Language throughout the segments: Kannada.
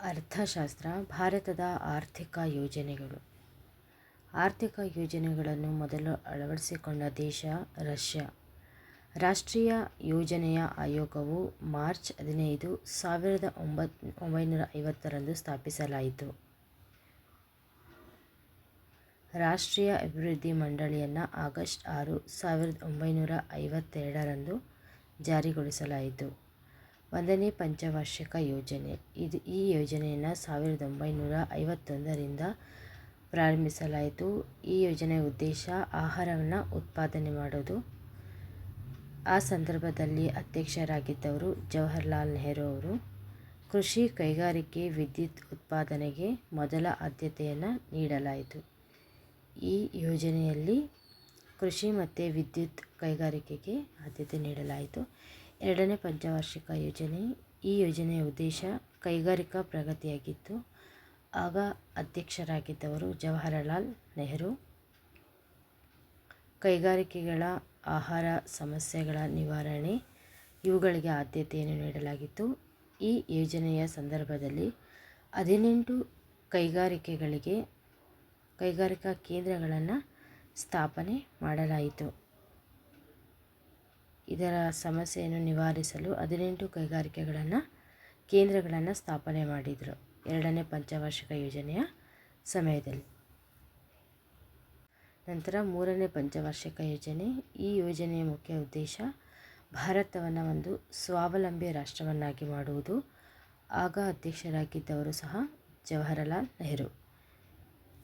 ಅರ್ಥಶಾಸ್ತ್ರ, ಭಾರತದ ಆರ್ಥಿಕ ಯೋಜನೆಗಳು. ಆರ್ಥಿಕ ಯೋಜನೆಗಳನ್ನು ಮೊದಲು ಅಳವಡಿಸಿಕೊಂಡ ದೇಶ ರಷ್ಯಾ. ರಾಷ್ಟ್ರೀಯ ಯೋಜನೆಯ ಆಯೋಗವು ಮಾರ್ಚ್ ಹದಿನೈದು, ಸಾವಿರದ ಒಂಬತ್ತು ಒಂಬೈನೂರ ಐವತ್ತರಂದು ಸ್ಥಾಪಿಸಲಾಯಿತು. ರಾಷ್ಟ್ರೀಯ ಅಭಿವೃದ್ಧಿ ಮಂಡಳಿಯನ್ನು ಆಗಸ್ಟ್ ಆರು, ಸಾವಿರದ ಒಂಬೈನೂರ ಐವತ್ತೆರಡರಂದು ಜಾರಿಗೊಳಿಸಲಾಯಿತು. ಒಂದನೇ ಪಂಚವಾರ್ಷಿಕ ಯೋಜನೆ. ಇದು ಈ ಯೋಜನೆಯನ್ನು ಸಾವಿರದ ಒಂಬೈನೂರ ಐವತ್ತೊಂದರಿಂದ ಪ್ರಾರಂಭಿಸಲಾಯಿತು. ಈ ಯೋಜನೆಯ ಉದ್ದೇಶ ಆಹಾರವನ್ನು ಉತ್ಪಾದನೆ ಮಾಡೋದು. ಆ ಸಂದರ್ಭದಲ್ಲಿ ಅಧ್ಯಕ್ಷರಾಗಿದ್ದವರು ಜವಹರ್ಲಾಲ್ ನೆಹರು ಅವರು. ಕೃಷಿ ಕೈಗಾರಿಕೆ ವಿದ್ಯುತ್ ಉತ್ಪಾದನೆಗೆ ಮೊದಲ ಆದ್ಯತೆಯನ್ನು ನೀಡಲಾಯಿತು. ಈ ಯೋಜನೆಯಲ್ಲಿ ಕೃಷಿ ಮತ್ತು ವಿದ್ಯುತ್ ಕೈಗಾರಿಕೆಗೆ ಆದ್ಯತೆ ನೀಡಲಾಯಿತು. ಎರಡನೇ ಪಂಚವಾರ್ಷಿಕ ಯೋಜನೆ. ಈ ಯೋಜನೆಯ ಉದ್ದೇಶ ಕೈಗಾರಿಕಾ ಪ್ರಗತಿಯಾಗಿತ್ತು ಆಗ ಅಧ್ಯಕ್ಷರಾಗಿದ್ದವರು ಜವಾಹರಲಾಲ್ ನೆಹರು. ಕೈಗಾರಿಕೆಗಳ ಆಹಾರ ಸಮಸ್ಯೆಗಳ ನಿವಾರಣೆ, ಇವುಗಳಿಗೆ ಆದ್ಯತೆಯನ್ನು ನೀಡಲಾಗಿತ್ತು. ಈ ಯೋಜನೆಯ ಸಂದರ್ಭದಲ್ಲಿ ಹದಿನೆಂಟು ಕೈಗಾರಿಕೆಗಳಿಗೆ ಕೈಗಾರಿಕಾ ಕೇಂದ್ರಗಳನ್ನು ಸ್ಥಾಪನೆ ಮಾಡಲಾಯಿತು. ಇದರ ಸಮಸ್ಯೆಯನ್ನು ನಿವಾರಿಸಲು ಹದಿನೆಂಟು ಕೈಗಾರಿಕೆಗಳನ್ನು, ಕೇಂದ್ರಗಳನ್ನು ಸ್ಥಾಪನೆ ಮಾಡಿದರು. ಎರಡನೇ ಪಂಚವಾರ್ಷಿಕ ಯೋಜನೆಯ ಸಮಯದಲ್ಲಿ. ನಂತರ ಮೂರನೇ ಪಂಚವಾರ್ಷಿಕ ಯೋಜನೆ. ಈ ಯೋಜನೆಯ ಮುಖ್ಯ ಉದ್ದೇಶ ಭಾರತವನ್ನು ಒಂದು ಸ್ವಾವಲಂಬಿ ರಾಷ್ಟ್ರವನ್ನಾಗಿ ಮಾಡುವುದು. ಆಗ ಅಧ್ಯಕ್ಷರಾಗಿದ್ದವರು ಸಹ ಜವಾಹರಲಾಲ್ ನೆಹರು.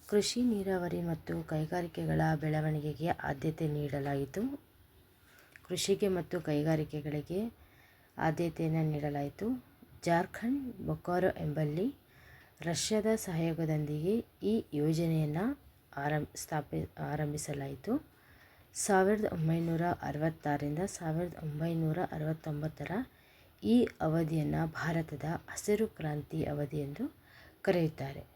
ಕೃಷಿ, ನೀರಾವರಿ ಮತ್ತು ಕೈಗಾರಿಕೆಗಳ ಬೆಳವಣಿಗೆಗೆ ಆದ್ಯತೆ ನೀಡಲಾಯಿತು. ಕೃಷಿಗೆ ಮತ್ತು ಕೈಗಾರಿಕೆಗಳಿಗೆ ಆದ್ಯತೆಯನ್ನು ನೀಡಲಾಯಿತು. ಜಾರ್ಖಂಡ್, ಬೊಕಾರೋ ಎಂಬಲ್ಲಿ ರಷ್ಯಾದ ಸಹಯೋಗದೊಂದಿಗೆ ಈ ಯೋಜನೆಯನ್ನು ಆರಂಭ ಸ್ಥಾಪಿ, ಆರಂಭಿಸಲಾಯಿತು. ಸಾವಿರದ ಒಂಬೈನೂರ ಅರವತ್ತಾರರಿಂದ ಸಾವಿರದ ಒಂಬೈನೂರ ಅರವತ್ತೊಂಬತ್ತರ ಈ ಅವಧಿಯನ್ನು ಭಾರತದ ಹಸಿರು ಕ್ರಾಂತಿ ಅವಧಿ ಎಂದು ಕರೆಯುತ್ತಾರೆ.